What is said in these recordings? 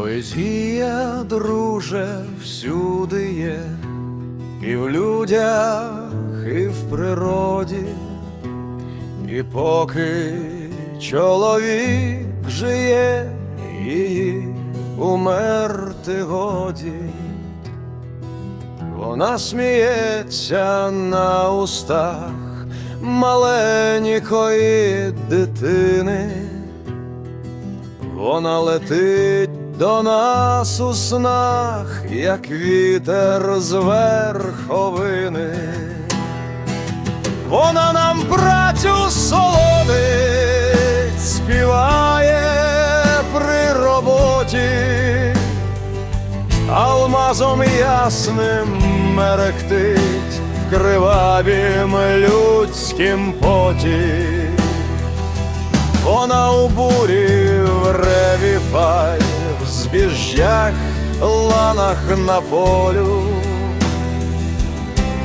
Поезія, друже, всюди є, і в людях, і в природі, і поки чоловік жиє, її умерти годі. Вона сміється на устах маленької дитини. Вона летить до нас у снах, як вітер з верховини. Вона нам працю солодить, співає при роботі, алмазом ясним мерехтить в кривавім людськім поті. Ланах на полю.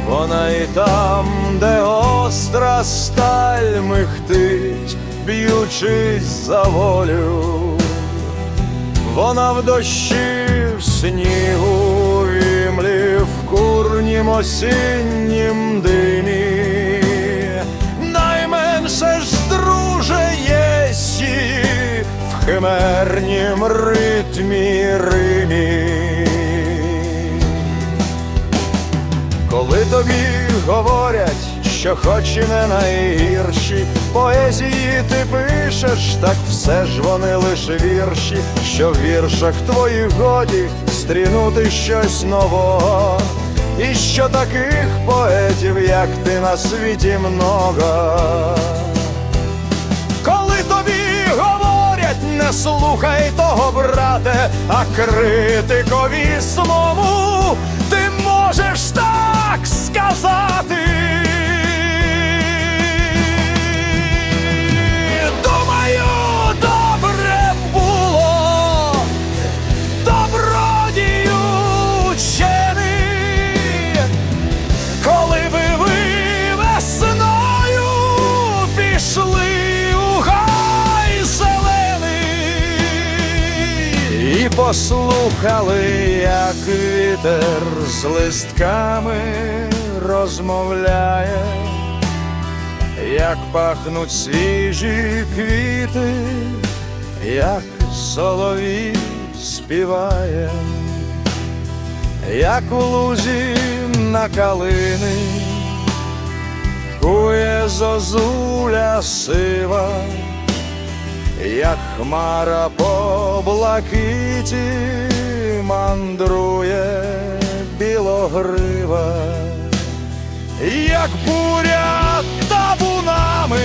Вона і там, де остра сталь михтить, б'ючись за волю. Вона в дощі, в снігу, в в курнім осіннім димі. Найменше ж друже її в химернім ритмі Римі. Коли тобі говорять, що хоч і не найгірші поезії ти пишеш, так все ж вони лише вірші, що в віршах твоїх годі стрінути щось нового, і що таких поетів, як ти на світі много. Коли тобі говорять, не слухай того, брате, а критикові самому послухали, як вітер з листками розмовляє, як пахнуть свіжі квіти, як соловій співає як у лузі на калини, кує зозуля сива, як хмара по блакиті мандрує білогрива, як буря табунами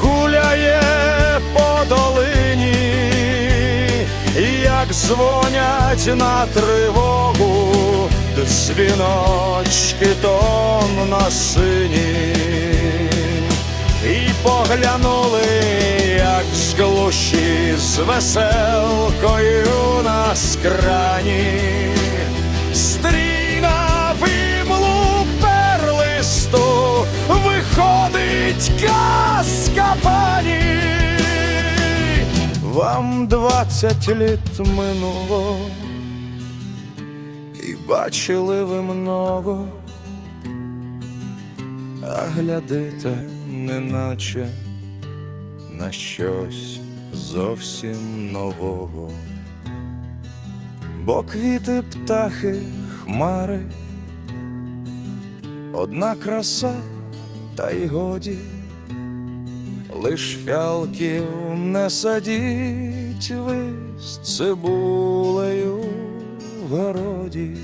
гуляє по долині, як дзвонять на тривогу дзвіночки тонно сині, і поглянули, з глуші з веселкою на скрані. Стріна вимлу перлисту виходить казка пані. Вам двадцять літ минуло, і бачили ви много, а глядите, неначе на щось зовсім нового. Бо квіти, птахи, хмари, одна краса, та й годі. Лиш фіалків не садіть ви з цибулею в городі.